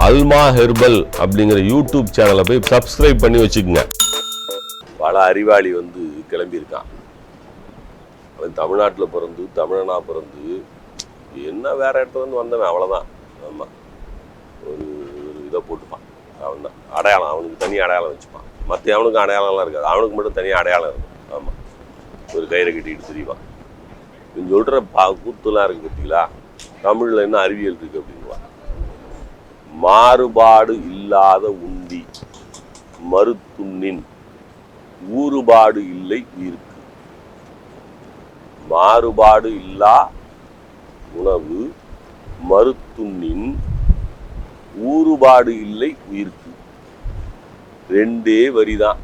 அல்மா herbal அப்படிங்கிற YouTube சேனலை போய் சப்ஸ்கிரைப் பண்ணி வச்சுக்கோங்க. பல அறிவாளி வந்து கிளம்பியிருக்கான். அவன் தமிழ்நாட்டில் பிறந்து தமிழனா பிறந்து என்ன வேற இடத்துல இருந்து வந்தவன் அவ்வளோதான் ஆமாம் ஒரு ஒரு இதை போட்டுப்பான். அவன் தான் அடையாளம் அவனுக்கு தனி அடையாளம் வச்சுப்பான். மற்ற அவனுக்கு அடையாளம்லாம் இருக்காது. அவனுக்கு மட்டும் தனி அடையாளம் இருக்கும். ஆமாம் ஒரு கயிறை கட்டிக்கிட்டு தெரியுமா இவன் சொல்கிற பா கூத்துலாம் இருக்கு பார்த்தீங்களா? தமிழில் என்ன அறிவியல் இருக்கு அப்படின்னு. மாறுபாடு இல்லாத உண்டி மறுத்துண்ணின் ஊறுபாடு இல்லை உயிருக்கு மாறுபாடு இல்லா உணவு மறுத்துண்ணின் ஊறுபாடு இல்லை உயிர்க்கு ரெண்டே வரிதான்.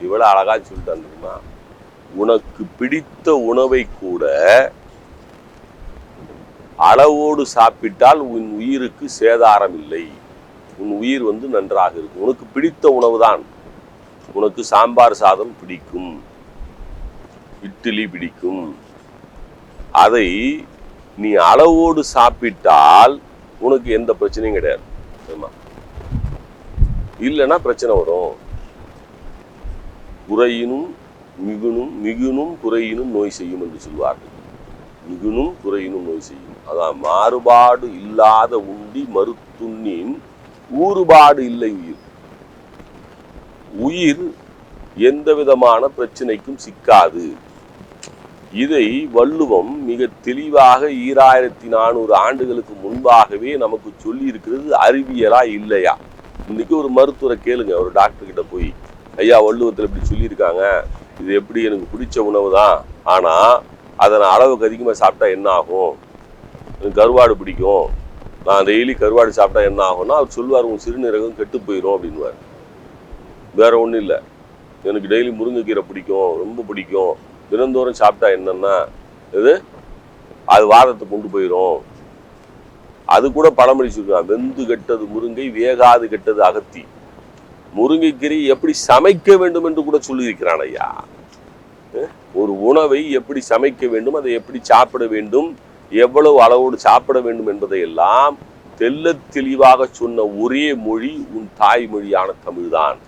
இவ்வளவு அழகா சொல்லிட்டான் தெரியுமா? உனக்கு பிடித்த உணவை கூட அளவோடு சாப்பிட்டால் உன் உயிருக்கு சேதாரம் இல்லை உன் உயிர் வந்து நன்றாக இருக்கும். உனக்கு பிடித்த உணவு தான் உனக்கு சாம்பார் சாதம் பிடிக்கும். இட்லி பிடிக்கும். அதை நீ அளவோடு சாப்பிட்டால் உனக்கு எந்த பிரச்சனையும் கிடையாது. சரிம்மா இல்லைன்னா பிரச்சனை வரும். குறையினும் மிகுனும் மிகுனும் குறையினும் நோய் செய்யும் என்று சொல்வார்கள். மிகுனும் குறையினும் நோய் செய்யும். அதான் மாறுபாடு இல்லாத உண்டி மறுத்துண்ணின் ஊறுபாடு இல்லை உயிர். உயிர் எந்த விதமான பிரச்சனைக்கும் சிக்காது. இதை வள்ளுவம் மிக தெளிவாக ஈராயிரத்தி நானூறு ஆண்டுகளுக்கு முன்பாகவே நமக்கு சொல்லி இருக்கிறது அறிவியலா இல்லையா? இன்னைக்கு ஒரு மருத்துவரை கேளுங்க ஒரு டாக்டர் கிட்ட போய் ஐயா வள்ளுவத்தில் இப்படி சொல்லியிருக்காங்க. இது எப்படி எனக்கு பிடிச்ச உணவு தான் ஆனா அதை நான் அளவுக்கு அதிகமாக சாப்பிட்டா என்ன ஆகும்? எனக்கு கருவாடு பிடிக்கும். நான் டெய்லி கருவாடு சாப்பிட்டா என்ன ஆகும்னா அவர் சொல்லுவார் உன் சிறுநீரகம் கெட்டு போயிடும் அப்படின்வார் வேற ஒன்றும் இல்லை. எனக்கு டெய்லி முருங்கைக்கீரை பிடிக்கும் ரொம்ப பிடிக்கும். தினந்தோறும் சாப்பிட்டா என்னன்னா இது அது வாதத்தை கொண்டு போயிடும் அது கூட பழமொழி சொல்லுவாங்க வெந்து கெட்டது முருங்கை வேகாது கெட்டது அகத்தி. முருங்கைக்கீரை எப்படி சமைக்க வேண்டும் என்று கூட சொல்லியிருக்கிறான் ஐயா. ஒரு உணவை எப்படி சமைக்க வேண்டும் அதை எப்படி சாப்பிட வேண்டும் எவ்வளவு அளவோடு சாப்பிட வேண்டும் என்பதை எல்லாம் தெளிவாக சொன்ன ஒரே மொழி உன் தாய்மொழியான தமிழ்தான்.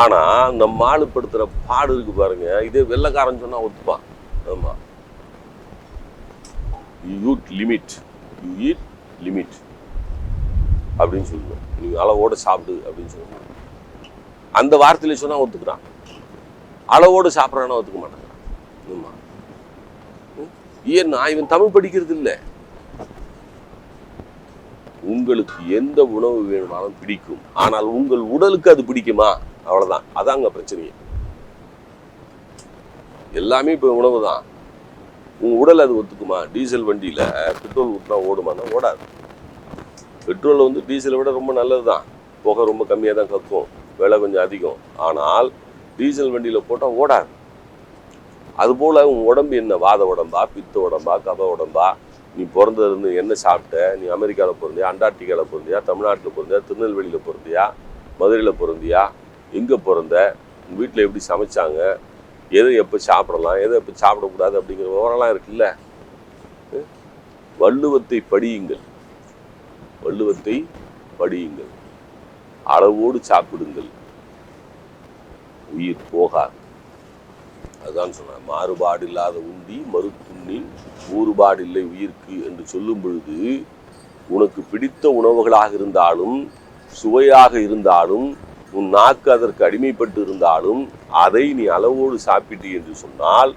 ஆனா நம்ம ஆளுப்படுத்துற பாடு இருக்கு பாருங்க. இதே வெள்ளக்காரன் சொன்னா ஒத்துப்பான். ஆமா. You limit you eat limit அப்படின்னு சொல்லணும் நீ அளவோட சாப்பிடு அப்படின்னு சொல்லணும் அந்த வார்த்தையில சொன்னா ஒத்துக்கிறான். அளவோடு சாப்பிட்றானா ஒத்துக்க மாட்டாங்க ஆமாம் ஏன் நான் இவன் தமிழ் படிக்கிறது இல்லை. உங்களுக்கு எந்த உணவு வேணுமானாலும் பிடிக்கும். ஆனால் உங்கள் உடலுக்கு அது பிடிக்குமா? அவ்வளவுதான். அதாங்க பிரச்சனையே எல்லாமே இப்போ உணவு தான். உங்கள் உடல் அது ஒத்துக்குமா? டீசல் வண்டியில பெட்ரோல் ஊற்றினா ஓடுமானா ஓடாது. பெட்ரோல் வந்து டீசலை விட ரொம்ப நல்லது தான் புகை ரொம்ப கம்மியாக தான் கக்கும். விலை கொஞ்சம் அதிகம். ஆனால் டீசல் வண்டியில் போட்டால் ஓடாது. அதுபோல் உன் உடம்பு என்ன? வாத உடம்பா? பித்த உடம்பா? கப உடம்பா? நீ பிறந்ததுலேருந்து என்ன சாப்பிட்ட? நீ அமெரிக்காவில் பிறந்தியா? அண்டார்டிகாவில் பிறந்தியா? தமிழ்நாட்டில் பிறந்தியா? திருநெல்வேலியில் பிறந்தியா? மதுரையில் பிறந்தியா? எங்கே பிறந்த? உன் வீட்டில் எப்படி சமைச்சாங்க? எதை எப்போ சாப்பிடலாம்? எதை எப்போ சாப்பிடக்கூடாது? அப்படிங்கிற விவரம்லாம் இருக்குல்ல? வள்ளுவத்தை படியுங்கள். வள்ளுவத்தை படியுங்கள். அளவோடு சாப்பிடுங்கள். உயிர் போகாது. அதுதான் சொன்னார் மாறுபாடு இல்லாத உண்டி மறுத்துண்ணின் ஊறுபாடு இல்லை உயிர்க்கு என்று சொல்லும் பொழுது உனக்கு பிடித்த உணவுகளாக இருந்தாலும் சுவையாக இருந்தாலும் உன் நாக்கு அதற்கு அடிமைப்பட்டு இருந்தாலும் அதை நீ அளவோடு சாப்பிட்டு என்று சொன்னால்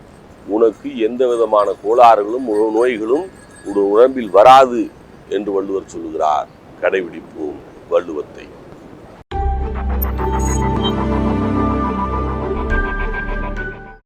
உனக்கு எந்த விதமான கோளாறுகளும் உணவு நோய்களும் உன் உடம்பில் வராது என்று வள்ளுவர் சொல்லுகிறார். கடைபிடிப்போம் வள்ளுவத்தை.